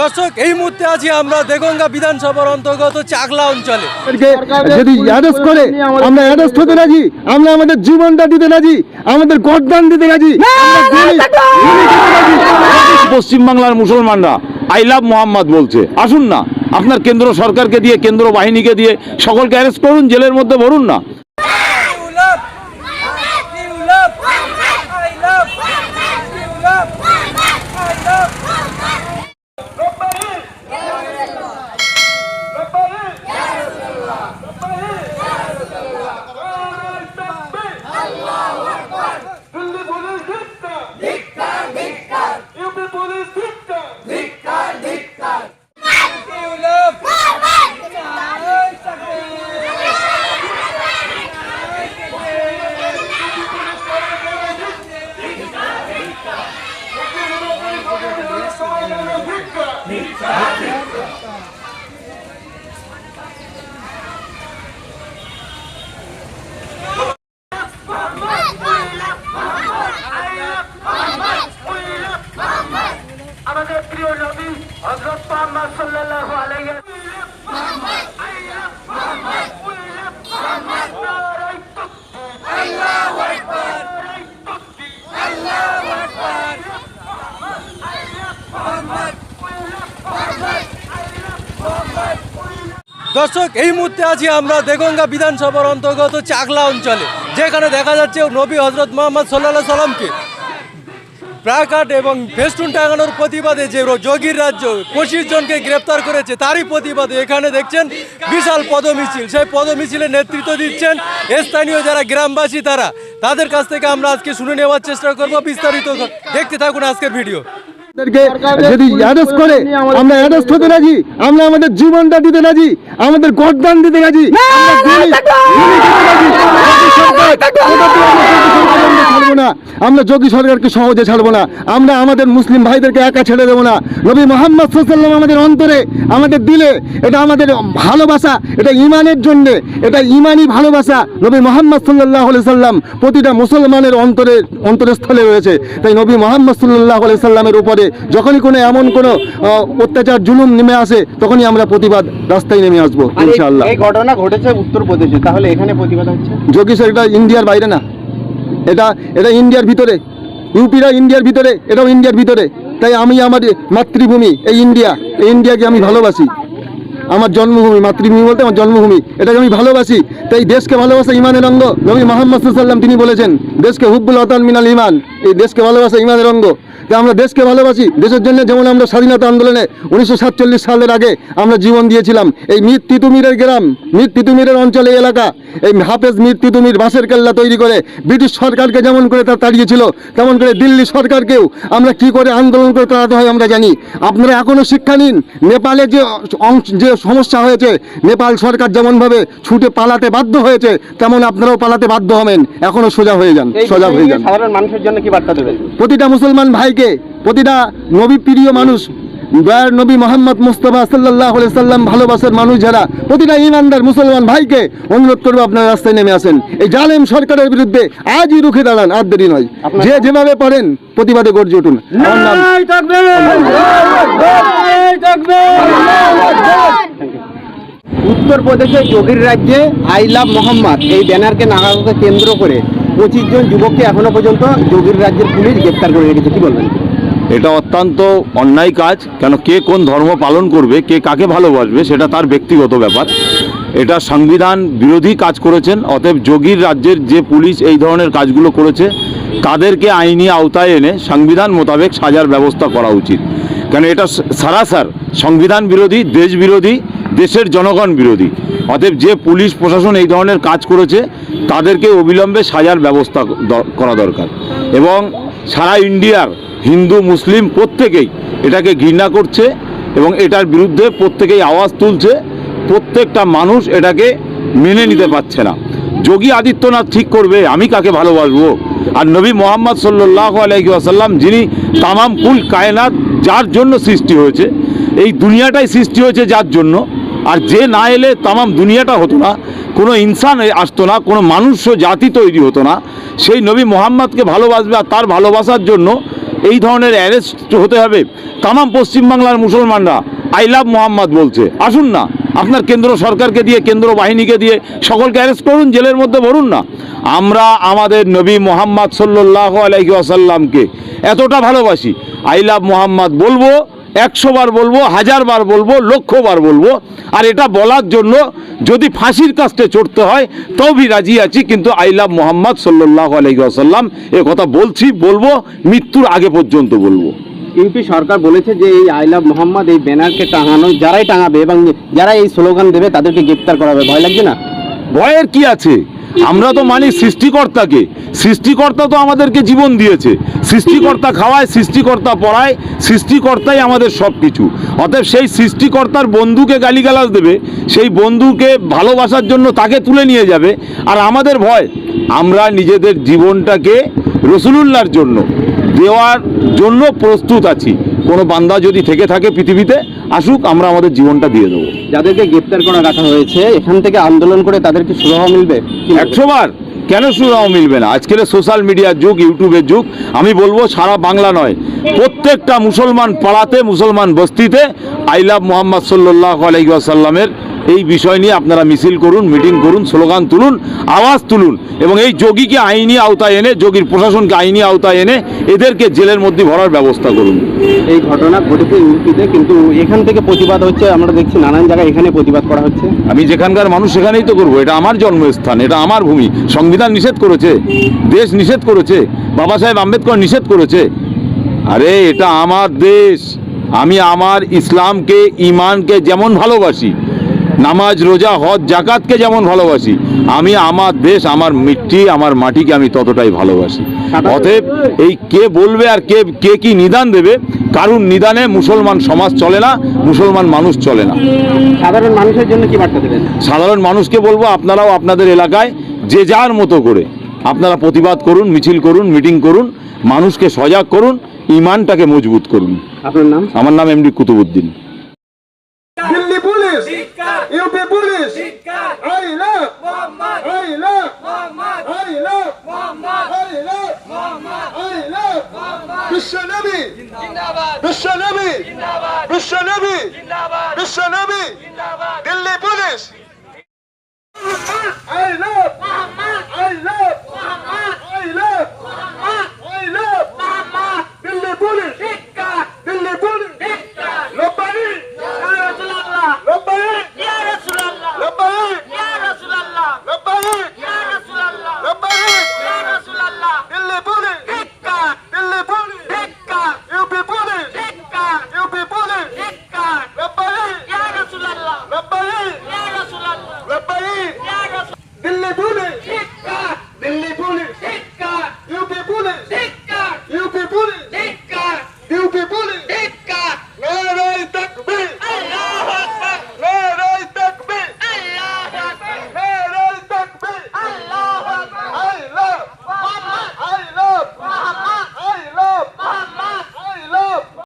দর্শক এই মুহূর্তে আছি আমরা দেগঙ্গা বিধানসভার অন্তর্গত চাকলা অঞ্চলে। যদি অ্যারেস্ট করে আমরা অ্যারেস্ট হতে রাজি আমরা আমাদের জীবনটা দিতে রাজি আমাদের গরদান দিতে রাজি। পশ্চিমবাংলার মুসলমানরা আই লাভ মোহাম্মদ বলছে। আসুন না আপনার কেন্দ্র সরকারকে দিয়ে কেন্দ্র বাহিনীকে দিয়ে সকলকে অ্যারেস্ট করুন জেলের মধ্যে ভরুন না। দর্শক, এই মুহূর্তে আছি আমরা দেগঙ্গা বিধানসভার অন্তর্গত চাকলা অঞ্চলে, যেখানে দেখা যাচ্ছে নবী হজরত মোহাম্মদ সাল্লাহ সাল্লামকে প্রাকাট এবং ফেস্টুন টাঙানোর প্রতিবাদে যে যোগীর রাজ্য পঁচিশ জনকে গ্রেপ্তার করেছে, তারই প্রতিবাদে এখানে দেখছেন বিশাল পদমিছিল। সেই পদমিছিলের নেতৃত্ব দিচ্ছেন স্থানীয় যারা গ্রামবাসী তারা। তাদের কাছ থেকে আমরা আজকে শুনে নেওয়ার চেষ্টা করব বিস্তারিত। দেখতে থাকুন আজকের ভিডিও। যদি অ্যারেস্ট করে আমরা অ্যারেস্ট হতে রাজি আমরা আমাদের জীবনটা দিতে রাজি আমাদের গরদান দিতে রাজি আমরা গুলি- গুলি খেতে রাজি। যোগী সরকার, কোনোদিন আমরা যোগী সরকারকে সহজে ছাড়বো না। আমরা আমাদের মুসলিম ভাইদেরকে একা ছেড়ে দেবো না। নবী মোহাম্মদ সাল্লাম আমাদের অন্তরে আমাদের দিলে এটা আমাদের ভালোবাসা এটা ইমানের জন্য এটা ইমানই ভালোবাসা। নবী মোহাম্মদ সাল্লাহ সাল্লাম প্রতিটা মুসলমানের অন্তরে অন্তরস্থলে রয়েছে। তাই নবী মোহাম্মদ সাল্লাহ সাল্লামের উপরে যখনই কোনো এমন কোনো অত্যাচার জুলুম নেমে আসে তখনই আমরা প্রতিবাদ রাস্তায় নেমে আসব ইনশাআল্লাহ। এই ঘটনা ঘটেছে উত্তরপ্রদেশে তাহলে এখানে প্রতিবাদ হচ্ছে? যোগী এটা ইন্ডিয়ার বাইরে না। এটা এটা ইন্ডিয়ার ভিতরে। ইউপিরা ইন্ডিয়ার ভিতরে, এটাও ইন্ডিয়ার ভিতরে। তাই আমি আমার মাতৃভূমি, এই ইন্ডিয়া, এই ইন্ডিয়াকে আমি ভালোবাসি। আমার জন্মভূমি, মাতৃভূমি বলতে আমার জন্মভূমি, এটাকে আমি ভালোবাসি। তাই দেশকে ভালোবাসা ইমানের অঙ্গ, নবী মোহাম্মদ সাল্লাম তিনি বলেছেন, দেশকে হুব্বুল অতান মিনাল ইমান এই দেশকে ভালোবাসা ইমানের অঙ্গ। তাই আমরা দেশকে ভালোবাসি দেশের জন্য যেমন আমরা স্বাধীনতা আন্দোলনে উনিশশো সাতচল্লিশ সালের আগে আমরা জীবন দিয়েছিলাম। এই মীর তিতুমিরের গ্রাম মীর তিতুমিরের অঞ্চলে এলাকা এই হাফেজ মীর তিতুমির বাঁশের কেল্লা তৈরি করে ব্রিটিশ সরকারকে যেমন করে তা তাড়িয়েছিল তেমন করে দিল্লি সরকারকেও আমরা কি করে আন্দোলন করে তাড়াতে হয় আমরা জানি। আপনারা এখনও শিক্ষা নিন নেপালে যে অংশ যে সমস্যা হয়েছে নেপাল সরকার যেমনভাবে ছুটে পালাতে বাধ্য হয়েছে তেমন আপনারাও পালাতে বাধ্য হবেন। এখনও সোজা হয়ে যান সোজা হয়ে যান। সাধারণ মানুষের জন্য কি বার্তা দেবেন? প্রতিটা মুসলমান ভাইকে প্রতিটা নবী প্রিয় মানুষ দয়ার নবী মোহাম্মদ মুস্তফা সাল্লাহ সাল্লাম ভালোবাসার মানুষ যারা প্রতিটা ইমানদার মুসলমান ভাইকে অনুরোধ করব আপনার রাস্তায় নেমে আসেন। এই জালেম সরকারের বিরুদ্ধে আজই রুখে দাঁড়ান আর দেরি নয়। যে যেভাবে পারেন প্রতিবাদে গর্জে উঠুন। আমার নাম উত্তরপ্রদেশে যোগীর রাজ্যে আই লাভ মোহাম্মদ এই ব্যানারকে নাগালকে কেন্দ্র করে পঁচিশ জন যুবককে এখনও পর্যন্ত যোগীর রাজ্যের পুলিশ গ্রেপ্তার করে রেখেছে, কি বলবেন? এটা অত্যন্ত অন্যায় কাজ, কেন কে কোন ধর্ম পালন করবে, কে কাকে ভালোবাসবে, সেটা তার ব্যক্তিগত ব্যাপার। এটা সংবিধান বিরোধী কাজ করেছেন, অতএব যোগীর রাজ্যের যে পুলিশ এই ধরনের কাজগুলো করেছে, তাদেরকে আইনি আওতায় এনে সংবিধান মোতাবেক সাজার ব্যবস্থা করা উচিত। কেন এটা সারাসার, সংবিধান বিরোধী, দেশ বিরোধী দেশের জনগণ বিরোধী। অতএব যে পুলিশ প্রশাসন এই ধরনের কাজ করেছে, তাদেরকে অবিলম্বে সাজার ব্যবস্থা করা দরকার। এবং সারা ইন্ডিয়ার হিন্দু, মুসলিম প্রত্যেকেই এটাকে ঘৃণা করছে এবং এটার বিরুদ্ধে প্রত্যেকেই আওয়াজ তুলছে। প্রত্যেকটা মানুষ এটাকে মেনে নিতে পারছে না। যোগী আদিত্যনাথ ঠিক করবে, আমি কাকে ভালোবাসবো? আর নবী মোহাম্মদ সাল্লাহ আলাইহি আসাল্লাম যিনি তামাম কুল কায়নাত, যার জন্য সৃষ্টি হয়েছে, এই দুনিয়াটাই সৃষ্টি হয়েছে যার জন্য আর যে না এলে তামাম দুনিয়াটা হতো না, কোনো ইনসান আসতো না, কোনো মানুষ জাতি তৈরি হতো না। সেই নবী মোহাম্মদকে ভালোবাসবে আর তার ভালোবাসার জন্য এই ধরনের অ্যারেস্ট হতে হবে। তামাম পশ্চিমবাংলার মুসলমানরা, আই লাভ মোহাম্মদ বলছে। আসুন না, আপনার কেন্দ্র সরকারকে দিয়ে, কেন্দ্র বাহিনীকে দিয়ে সকলকে অ্যারেস্ট করুন, জেলের মধ্যে ভরুন না। আমরা আমাদের নবী মোহাম্মদ সাল্লাহ আলাইহি আসাল্লামকে এতটা ভালোবাসি। আই লাভ মোহাম্মদ বলব একশো বার বলব হাজার বার বলব লক্ষ বার বলব। আর এটা বলার জন্য যদি ফাঁসির কাস্টে চড়তে হয় তবেই রাজি আছি কিন্তু আই লাভ মোহাম্মদ সাল্লাহ আসাল্লাম এ কথা বলছি বলব মৃত্যুর আগে পর্যন্ত বলব। ইউপি সরকার বলেছে যে এই আই লাভ মোহাম্মদ এই ব্যানারকে টাঙানো যারাই টাঙাবে এবং যারা এই স্লোগান দেবে তাদেরকে গ্রেপ্তার করা হবে। ভয় লাগছে না? ভয়ের কি আছে? আমরা তো মানি সৃষ্টিকর্তাকে। সৃষ্টিকর্তা তো আমাদেরকে জীবন দিয়েছে। সৃষ্টিকর্তা খাওয়ায়, সৃষ্টিকর্তা পড়ায়, সৃষ্টিকর্তাই আমাদের সব কিছু অতএব সেই সৃষ্টিকর্তার বন্ধুকে গালিগালাজ দেবে, সেই বন্ধুকে ভালোবাসার জন্য তাকে তুলে নিয়ে যাবে। আর আমাদের ভয়, আমরা নিজেদের জীবনটাকে রসুলুল্লাহর জন্য দেওয়ার জন্য প্রস্তুত আছি। কোনো বান্দা যদি থেকে থাকে পৃথিবীতে আসুক আমরা আমাদের জীবনটা দিয়ে দেবো। যাদেরকে গ্রেপ্তার করা রাখা হয়েছে এখান থেকে আন্দোলন করে তাদেরকে সুরাহা মিলবে? একশো বার কেন সুরাহ মিলবে না? আজকের সোশ্যাল মিডিয়ার যুগ ইউটিউবের যুগ আমি বলব সারা বাংলা নয় প্রত্যেকটা মুসলমান পাড়াতে মুসলমান বস্তিতে আই লাভ মোহাম্মদ সাল্লাহ আলাইসাল্লামের এই বিষয় নিয়ে আপনারা মিছিল করুন মিটিং করুন স্লোগান তুলুন আওয়াজ তুলুন এবং এই যোগীকে আইনি আওতায় এনে যোগীর প্রশাসনকে আইনি আওতায় এনে এদেরকে জেলের মধ্যে ভরার ব্যবস্থা করুন। এই ঘটনা ঘটেছে ইউপিতে কিন্তু এখান থেকে প্রতিবাদ হচ্ছে আমরা দেখছি নানান জায়গায় এখানে প্রতিবাদ করা হচ্ছে। আমি যেখানকার মানুষ সেখানেই তো করব এটা আমার জন্মস্থান এটা আমার ভূমি। সংবিধান নিষেধ করেছে দেশ নিষেধ করেছে বাবা সাহেব আম্বেদকর নিষেধ করেছে। আরে এটা আমার দেশ। আমি আমার ইসলামকে ইমানকে যেমন ভালোবাসি নামাজ রোজা হজ জাকাতকে যেমন ভালোবাসি আমি আমার দেশ আমার মিট্টি আমার মাটিকে আমি ততটাই ভালোবাসি। অতএব এই কে বলবে আর কে কে কি নিদান দেবে কারুর নিদানে মুসলমান সমাজ চলে না মুসলমান মানুষ চলে না। সাধারণ মানুষের জন্য কি বার্তা দেবেন? সাধারণ মানুষকে বলব আপনারাও আপনাদের এলাকায় যে যার মতো করে আপনারা প্রতিবাদ করুন মিছিল করুন মিটিং করুন মানুষকে সজাগ করুন ইমানটাকে মজবুত করুন। আপনার নাম? আমার নাম MD Qutubuddin. UP police. I love I love I love I love I love বিশ্ব নবী। বিশ্ব নবী। বিশ্ব নবী। বিশ্ব নবী। Delhi police. I love I love